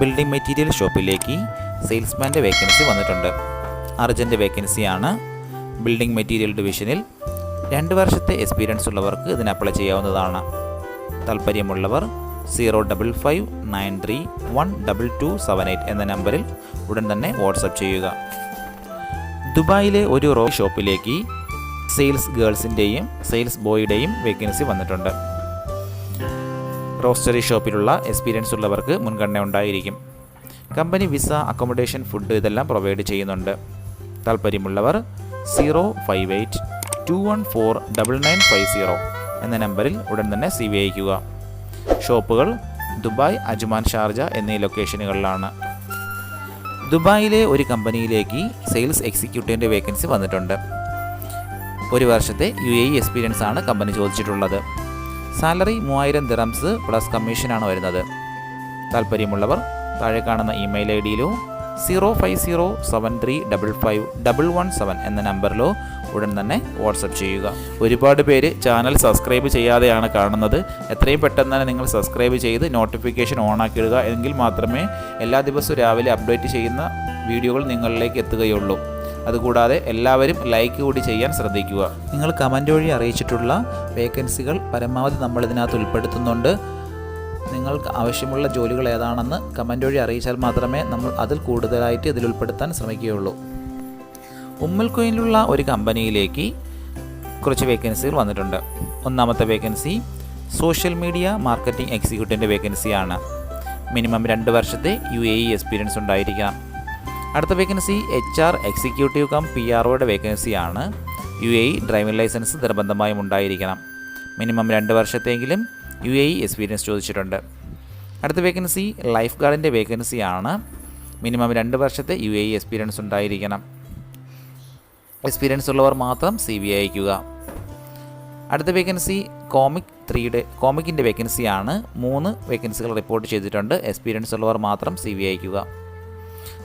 Building material ഷോപ്പിലേക്ക് സെയിൽസ്മാന്റെ vacancy വന്നിട്ടുണ്ട്. അർജന്റ് വേക്കൻസിയാണ് ബിൽഡിംഗ് മെറ്റീരിയൽ ഡിവിഷനിൽ രണ്ട് വർഷത്തെ എക്സ്പീരിയൻസ് ഉള്ളവർക്ക് ഇതിന് അപ്ലൈ ചെയ്യാവുന്നതാണ്. താല്പര്യമുള്ളവർ zero double five nine three one double two seven eight എന്ന നമ്പറിൽ ഉടൻ തന്നെ വാട്സപ്പ് ചെയ്യുക. ദുബായിലെ ഒരു റോ ഷോപ്പിലേക്ക് സെയിൽസ് ഗേൾസിന്റെയും സെയിൽസ് ബോയുടെയും വേക്കൻസി വന്നിട്ടുണ്ട്. റോസ്റ്ററി ഷോപ്പിലുള്ള എക്സ്പീരിയൻസ് ഉള്ളവർക്ക് മുൻഗണന ഉണ്ടായിരിക്കും. കമ്പനി വിസ അക്കോമഡേഷൻ ഫുഡ് ഇതെല്ലാം പ്രൊവൈഡ് ചെയ്യുന്നുണ്ട്. താല്പര്യമുള്ളവർ zero five eight two one four double nine five zero എന്ന നമ്പറിൽ ഉടൻ തന്നെ സി വി അയക്കുക ഷോപ്പുകൾ ദുബായ് അജ്മാൻ ഷാർജ എന്നീ ലൊക്കേഷനുകളിലാണ് ദുബായിലെ ഒരു കമ്പനിയിലേക്ക് സെയിൽസ് എക്സിക്യൂട്ടീവിന്റെ വേക്കൻസി വന്നിട്ടുണ്ട്. ഒരു വർഷത്തെ യു എ എക്സ്പീരിയൻസ് ആണ് കമ്പനി ചോദിച്ചിട്ടുള്ളത്. സാലറി മൂവായിരം ദിറംസ് പ്ലസ് കമ്മീഷനാണ് വരുന്നത്. താല്പര്യമുള്ളവർ താഴെ കാണുന്ന email I ഡിയിലോ zero five zero seven three double five double one seven എന്ന നമ്പറിലോ ഉടൻ തന്നെ വാട്സപ്പ് ചെയ്യുക. ഒരുപാട് പേര് ചാനൽ സബ്സ്ക്രൈബ് ചെയ്യാതെയാണ് കാണുന്നത്. എത്രയും പെട്ടെന്ന് തന്നെ നിങ്ങൾ സബ്സ്ക്രൈബ് ചെയ്ത് നോട്ടിഫിക്കേഷൻ ഓൺ ആക്കിയിടുക എങ്കിൽ മാത്രമേ എല്ലാ ദിവസവും രാവിലെ അപ്ഡേറ്റ് ചെയ്യുന്ന വീഡിയോകൾ നിങ്ങളിലേക്ക് എത്തുകയുള്ളൂ. അതുകൂടാതെ എല്ലാവരും ലൈക്ക് കൂടി ചെയ്യാൻ ശ്രദ്ധിക്കുക. നിങ്ങൾ കമന്റ് വഴി അറിയിച്ചിട്ടുള്ള വേക്കൻസികൾ പരമാവധി നമ്മൾ ഇതിനകത്ത് ഉൾപ്പെടുത്തുന്നുണ്ട്. നിങ്ങൾക്ക് ആവശ്യമുള്ള ജോലികൾ ഏതാണെന്ന് കമന്റ് വഴി അറിയിച്ചാൽ മാത്രമേ നമ്മൾ അതിൽ കൂടുതലായിട്ട് ഇതിൽ ഉൾപ്പെടുത്താൻ ശ്രമിക്കുകയുള്ളൂ. ഉമ്മൽക്കോയിലുള്ള ഒരു കമ്പനിയിലേക്ക് കുറച്ച് വേക്കൻസികൾ വന്നിട്ടുണ്ട്. ഒന്നാമത്തെ വേക്കൻസി സോഷ്യൽ മീഡിയ മാർക്കറ്റിംഗ് എക്സിക്യൂട്ടീവിന്റെ വേക്കൻസിയാണ് മിനിമം രണ്ട് വർഷത്തെ യു എ ഇ എക്സ്പീരിയൻസ് ഉണ്ടായിരിക്കണം അടുത്ത vacancy H R executive cum P R ഒയുടെ വേക്കൻസിയാണ് യു എ ഡ്രൈവിംഗ് ലൈസൻസ് നിർബന്ധമായും ഉണ്ടായിരിക്കണം. മിനിമം രണ്ട് വർഷത്തെങ്കിലും യു എ എക്സ്പീരിയൻസ് ചോദിച്ചിട്ടുണ്ട്. അടുത്ത വേക്കൻസി ലൈഫ് ഗാർഡിന്റെ വേക്കൻസിയാണ് മിനിമം രണ്ട് വർഷത്തെ യു എ എക്സ്പീരിയൻസ് ഉണ്ടായിരിക്കണം. എക്സ്പീരിയൻസ് ഉള്ളവർ മാത്രം സി വി അയക്കുക അടുത്ത വേക്കൻസി കോമിക് ത്രീയുടെ കോമിക്കിന്റെ വേക്കൻസിയാണ് മൂന്ന് വേക്കൻസികൾ റിപ്പോർട്ട് ചെയ്തിട്ടുണ്ട്. എക്സ്പീരിയൻസ് ഉള്ളവർ മാത്രം സി വി അയക്കുക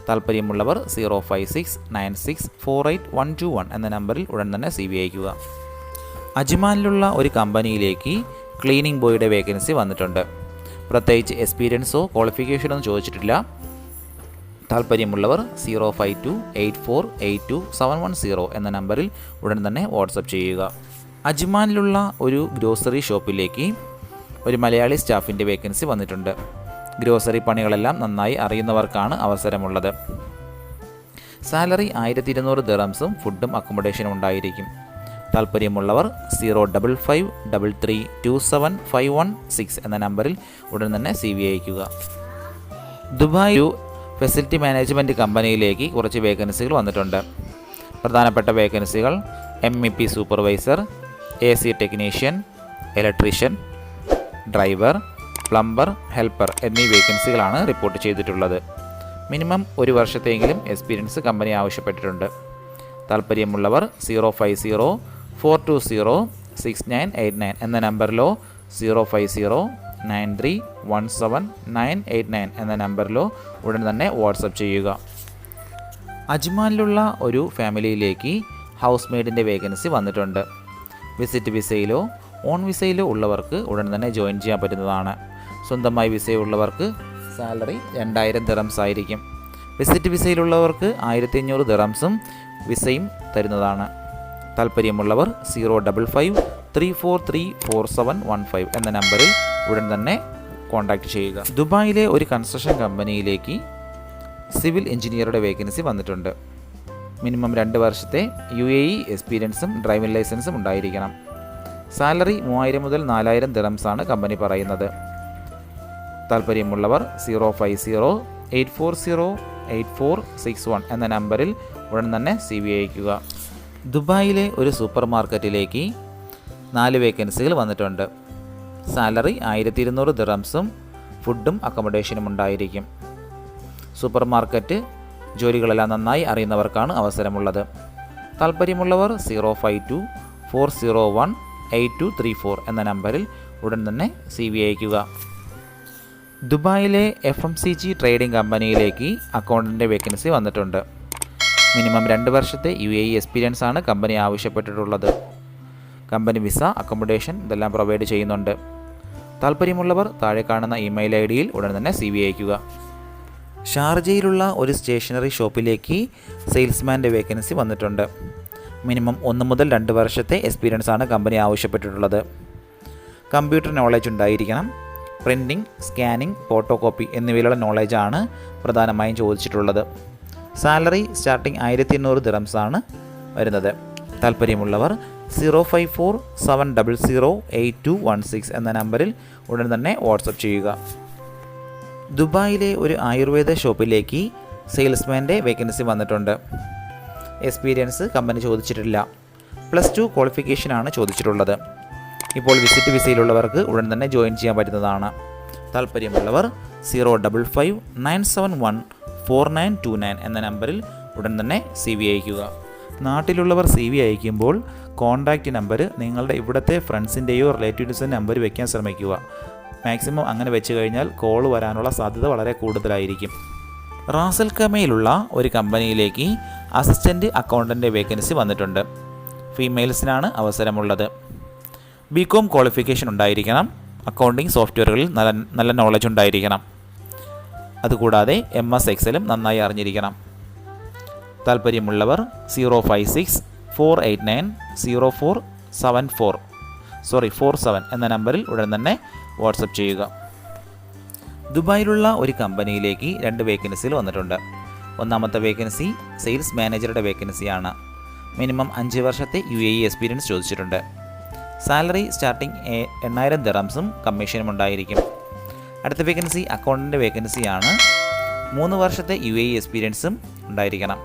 താല്പര്യമുള്ളവർ zero five six nine six four eight one two one എന്ന നമ്പറിൽ ഉടൻ തന്നെ സി വി അയക്കുക അജ്മാനിലുള്ള ഒരു കമ്പനിയിലേക്ക് ക്ലീനിങ് ബോയുടെ വേക്കൻസി വന്നിട്ടുണ്ട്. പ്രത്യേകിച്ച് എക്സ്പീരിയൻസോ ക്വാളിഫിക്കേഷനോ ചോദിച്ചിട്ടില്ല. താല്പര്യമുള്ളവർ zero five two eight four eight two seven one zero എന്ന നമ്പറിൽ ഉടൻ തന്നെ വാട്സപ്പ് ചെയ്യുക. അജ്മാനിലുള്ള ഒരു ഗ്രോസറി ഷോപ്പിലേക്ക് ഒരു മലയാളി സ്റ്റാഫിന്റെ വേക്കൻസി വന്നിട്ടുണ്ട്. ഗ്രോസറി പണികളെല്ലാം നന്നായി അറിയുന്നവർക്കാണ് അവസരമുള്ളത്. സാലറി ആയിരത്തി ഇരുന്നൂറ് ദിറംസും ഫുഡും അക്കോമഡേഷനും ഉണ്ടായിരിക്കും. താല്പര്യമുള്ളവർ zero double five double three two seven five one six എന്ന നമ്പറിൽ ഉടൻ തന്നെ സി വി അയക്കുക ദുബായ് ഒരു ഫെസിലിറ്റി മാനേജ്മെന്റ് കമ്പനിയിലേക്ക് കുറച്ച് വേക്കൻസികൾ വന്നിട്ടുണ്ട്. പ്രധാനപ്പെട്ട വേക്കൻസികൾ M E P supervisor A C technician electrician driver plumber helper എന്നീ വേക്കൻസികളാണ് റിപ്പോർട്ട് ചെയ്തിട്ടുള്ളത്. മിനിമം ഒരു വർഷത്തെങ്കിലും എക്സ്പീരിയൻസ് കമ്പനി ആവശ്യപ്പെട്ടിട്ടുണ്ട്. താല്പര്യമുള്ളവർ zero five zero four two zero six nine eight nine എന്ന നമ്പറിലോ zero five zero nine three one seven nine eight nine എന്ന നമ്പറിലോ ഉടൻ തന്നെ വാട്സപ്പ് ചെയ്യുക. അജ്മാനിലുള്ള ഒരു ഫാമിലിയിലേക്ക് ഹൗസ് മെയ്ഡിന്റെ വേക്കൻസി വന്നിട്ടുണ്ട്. വിസിറ്റ് വിസയിലോ ഓൺ വിസയിലോ ഉള്ളവർക്ക് ഉടൻ തന്നെ ജോയിൻ ചെയ്യാൻ പറ്റുന്നതാണ്. സ്വന്തമായി വിസയുള്ളവർക്ക് സാലറി രണ്ടായിരം ദിറംസ് ആയിരിക്കും. വിസിറ്റ് വിസയിലുള്ളവർക്ക് ആയിരത്തി അഞ്ഞൂറ് ദിറംസും വിസയും തരുന്നതാണ്. താല്പര്യമുള്ളവർ zero double five three four three four seven one five എന്ന നമ്പറിൽ ഉടൻ തന്നെ കോൺടാക്റ്റ് ചെയ്യുക. ദുബായിലെ ഒരു കൺസ്ട്രക്ഷൻ കമ്പനിയിലേക്ക് സിവിൽ എഞ്ചിനീയറുടെ വേക്കൻസി വന്നിട്ടുണ്ട്. മിനിമം രണ്ട് വർഷത്തെ യു എ ഇ എക്സ്പീരിയൻസും ഡ്രൈവിംഗ് ലൈസൻസും ഉണ്ടായിരിക്കണം. സാലറി മൂവായിരം മുതൽ നാലായിരം ദിറംസാണ് കമ്പനി പറയുന്നത്. താല്പര്യമുള്ളവർ zero five zero eight four zero eight four six one എന്ന നമ്പറിൽ ഉടൻ തന്നെ സി വി അയക്കുക ദുബായിലെ ഒരു സൂപ്പർ മാർക്കറ്റിലേക്ക് നാല് വേക്കൻസികൾ വന്നിട്ടുണ്ട്. സാലറി ആയിരത്തി ഇരുന്നൂറ് ദിറംസും ഫുഡും അക്കോമഡേഷനും ഉണ്ടായിരിക്കും. സൂപ്പർ മാർക്കറ്റ് ജോലികളെല്ലാം നന്നായി അറിയുന്നവർക്കാണ് അവസരമുള്ളത്. താല്പര്യമുള്ളവർ zero five two four zero one eight two three four എന്ന നമ്പറിൽ ഉടൻ തന്നെ സി വി അയക്കുക ദുബായിലെ F M C G trading കമ്പനിയിലേക്ക് അക്കൗണ്ടന്റെ വേക്കൻസി വന്നിട്ടുണ്ട്. മിനിമം രണ്ട് വർഷത്തെ യു എ ഇ എക്സ്പീരിയൻസ് ആണ് കമ്പനി ആവശ്യപ്പെട്ടിട്ടുള്ളത്. കമ്പനി വിസ അക്കോമഡേഷൻ ഇതെല്ലാം പ്രൊവൈഡ് ചെയ്യുന്നുണ്ട്. താല്പര്യമുള്ളവർ താഴെ കാണുന്ന ഇമെയിൽ ഐ ഡിയിൽ ഉടൻ തന്നെ സി വി അയക്കുക ഷാർജയിലുള്ള ഒരു സ്റ്റേഷനറി ഷോപ്പിലേക്ക് സെയിൽസ്മാന്റെ വേക്കൻസി വന്നിട്ടുണ്ട്. മിനിമം ഒന്ന് മുതൽ രണ്ട് വർഷത്തെ എക്സ്പീരിയൻസ് ആണ് കമ്പനി ആവശ്യപ്പെട്ടിട്ടുള്ളത്. കമ്പ്യൂട്ടർ നോളജ് ഉണ്ടായിരിക്കണം. പ്രിന്റിംഗ് സ്കാനിംഗ് ഫോട്ടോ കോപ്പി എന്നിവയിലുള്ള നോളേജാണ് പ്രധാനമായും ചോദിച്ചിട്ടുള്ളത്. സാലറി സ്റ്റാർട്ടിംഗ് ആയിരത്തി എണ്ണൂറ് ദിറംസ് ആണ് വരുന്നത്. താല്പര്യമുള്ളവർ zero five four seven double zero eight two one six എന്ന നമ്പറിൽ ഉടൻ തന്നെ വാട്സപ്പ് ചെയ്യുക. ദുബായിലെ ഒരു ആയുർവേദ ഷോപ്പിലേക്ക് സെയിൽസ്മാന്റെ വേക്കൻസി വന്നിട്ടുണ്ട്. എക്സ്പീരിയൻസ് കമ്പനി ചോദിച്ചിട്ടില്ല. പ്ലസ് ടു ക്വാളിഫിക്കേഷനാണ് ചോദിച്ചിട്ടുള്ളത്. ഇപ്പോൾ വിസിറ്റ് വിസയിലുള്ളവർക്ക് ഉടൻ തന്നെ ജോയിൻ ചെയ്യാൻ പറ്റുന്നതാണ്. താല്പര്യമുള്ളവർ zero double five nine seven one four nine two nine എന്ന നമ്പറിൽ ഉടൻ തന്നെ സി വി അയക്കുക നാട്ടിലുള്ളവർ സി വി അയക്കുമ്പോൾ കോൺടാക്റ്റ് നമ്പർ നിങ്ങളുടെ ഇവിടുത്തെ ഫ്രണ്ട്സിന്റെയോ റിലേറ്റീവ്സിന്റെ നമ്പർ വയ്ക്കാൻ ശ്രമിക്കുക. മാക്സിമം അങ്ങനെ വെച്ച് കഴിഞ്ഞാൽ കോൾ വരാനുള്ള സാധ്യത വളരെ കൂടുതലായിരിക്കും. റാസൽ കമയിലുള്ള ഒരു കമ്പനിയിലേക്ക് അസിസ്റ്റന്റ് അക്കൗണ്ടന്റ് വേക്കൻസി വന്നിട്ടുണ്ട്. ഫീമെയിൽസിനാണ് അവസരമുള്ളത്. ബി കോം ക്വാളിഫിക്കേഷൻ ഉണ്ടായിരിക്കണം. അക്കൗണ്ടിങ് സോഫ്റ്റ്വെയറുകളിൽ നല്ല നല്ല നോളജ് ഉണ്ടായിരിക്കണം. അതുകൂടാതെ എം എസ് എക്സലും നന്നായി അറിഞ്ഞിരിക്കണം. താല്പര്യമുള്ളവർ zero five six four eight nine zero four seven four sorry four seven എന്ന നമ്പറിൽ ഉടൻ തന്നെ വാട്സപ്പ് ചെയ്യുക. ദുബായിലുള്ള ഒരു കമ്പനിയിലേക്ക് രണ്ട് വേക്കൻസികൾ വന്നിട്ടുണ്ട്. ഒന്നാമത്തെ വേക്കൻസി സെയിൽസ് മാനേജറുടെ വേക്കൻസിയാണ് മിനിമം അഞ്ച് വർഷത്തെ യു എ ഇ എക്സ്പീരിയൻസ് ചോദിച്ചിട്ടുണ്ട്. സാലറി സ്റ്റാർട്ടിംഗ് എണ്ണായിരം ദിറംസും കമ്മീഷനും ഉണ്ടായിരിക്കും. അടുത്ത വേക്കൻസി അക്കൗണ്ടന്റ് വേക്കൻസിയാണ്. മൂന്ന് വർഷത്തെ യു എ എക്സ്പീരിയൻസും ഉണ്ടായിരിക്കണം.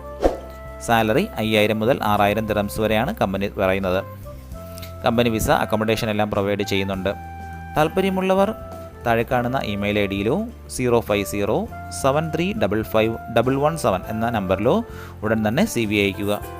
സാലറി അയ്യായിരം മുതൽ ആറായിരം ദിറംസ് വരെയാണ് കമ്പനി പറയുന്നത്. കമ്പനി വിസ അക്കോമഡേഷൻ എല്ലാം പ്രൊവൈഡ് ചെയ്യുന്നുണ്ട്. താല്പര്യമുള്ളവർ താഴെ കാണുന്ന email I ഡിയിലോ zero five zero seven three double five double one seven എന്ന നമ്പറിലോ ഉടൻ തന്നെ സി വി അയക്കുക